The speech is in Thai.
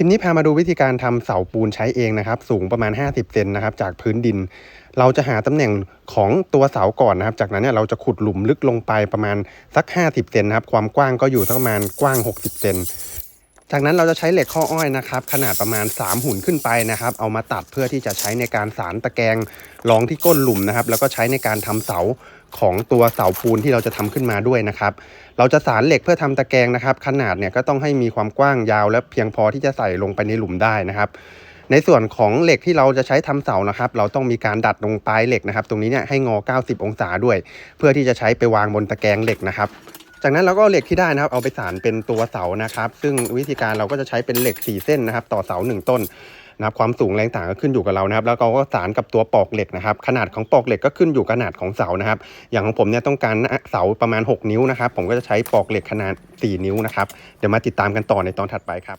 คลิปนี้พามาดูวิธีการทำเสาปูนใช้เองนะครับ สูงประมาณ 50 เซนนะครับ จากพื้นดิน เราจะหาตำแหน่งของตัวเสาก่อนนะครับ จากนั้นเนี่ยเราจะขุดหลุมลึกลงไปประมาณสัก 50 เซนนะครับ ความกว้างก็อยู่สักประมาณกว้าง 60 เซน จากนั้นเราจะใช้เหล็กข้ออ้อยนะครับ ขนาดประมาณ 3 หุ่นขึ้นไปนะครับ เอามาตัดเพื่อที่จะใช้ในการสารตะแกรงรองที่ก้นหลุมนะครับ แล้วก็ใช้ในการทำเสาของตัวเสาปูนที่เราจะทำขึ้นมาด้วยนะครับ เราจะสารเหล็กเพื่อทำตะแกรงนะครับ ขนาดเนี่ยก็ต้องให้มีความกว้างยาว และเพียงพอที่จะใส่ลงไปในหลุมได้นะครับในส่วนของเหล็กที่เราจะใช้ทำเสานะครับ เราต้องมีการดัดตรงปลายเหล็กนะครับ ตรงนี้เนี่ยให้งอ 90 องศาด้วย เพื่อที่จะใช้ไปวางบนตะแกรงเหล็กนะครับ จากนั้นเราก็เอาเหล็กที่ได้นะครับ เอาไปสานเป็นตัวเสานะครับ ซึ่งวิธีการเราก็จะใช้เป็นเหล็ก 4 เส้นนะครับ ต่อเสา 1 ต้นนะครับความสูงแรงต่างก็ขึ้นอยู่กับเรานะครับ แล้วเราก็สานกับตัวปอกเหล็กนะครับ ขนาดของปอกเหล็กก็ขึ้นอยู่ขนาดของเสานะครับ อย่างของผมเนี่ยต้องการเสาประมาณ 6 นิ้วนะครับ ผมก็จะใช้ปอกเหล็กขนาด 4 นิ้วนะครับ เดี๋ยวมาติดตามกันต่อในตอนถัดไปครับ